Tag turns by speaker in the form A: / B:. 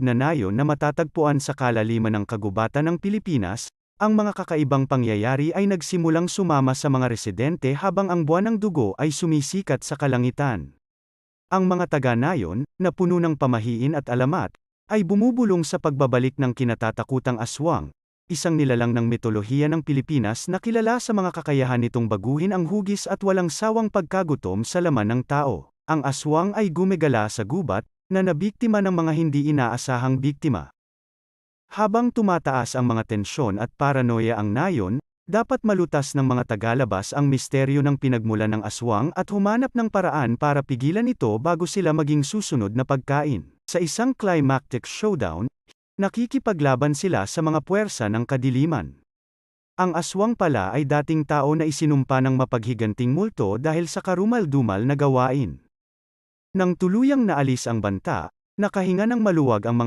A: na nayon na matatagpuan sa kalaliman ng kagubatan ng Pilipinas, ang mga kakaibang pangyayari ay nagsimulang sumama sa mga residente habang ang buwan ng dugo ay sumisikat sa kalangitan. Ang mga taga-nayon, na puno ng pamahiin at alamat, ay bumubulong sa pagbabalik ng kinatatakutang aswang, isang nilalang ng mitolohiya ng Pilipinas na kilala sa mga kakayahan nitong baguhin ang hugis at walang sawang pagkagutom sa laman ng tao. Ang aswang ay gumigala sa gubat, na nabiktima ng mga hindi inaasahang biktima. Habang tumataas ang mga tensyon at paranoia ang nayon, dapat malutas ng mga tagalabas ang misteryo ng pinagmulan ng aswang at humanap ng paraan para pigilan ito bago sila maging susunod na pagkain. Sa isang climactic showdown, nakikipaglaban sila sa mga puwersa ng kadiliman. Ang aswang pala ay dating tao na isinumpa ng mapaghiganting multo dahil sa karumal-dumal na gawain. Nang tuluyang naalis ang banta, nakahinga ng maluwag ang mga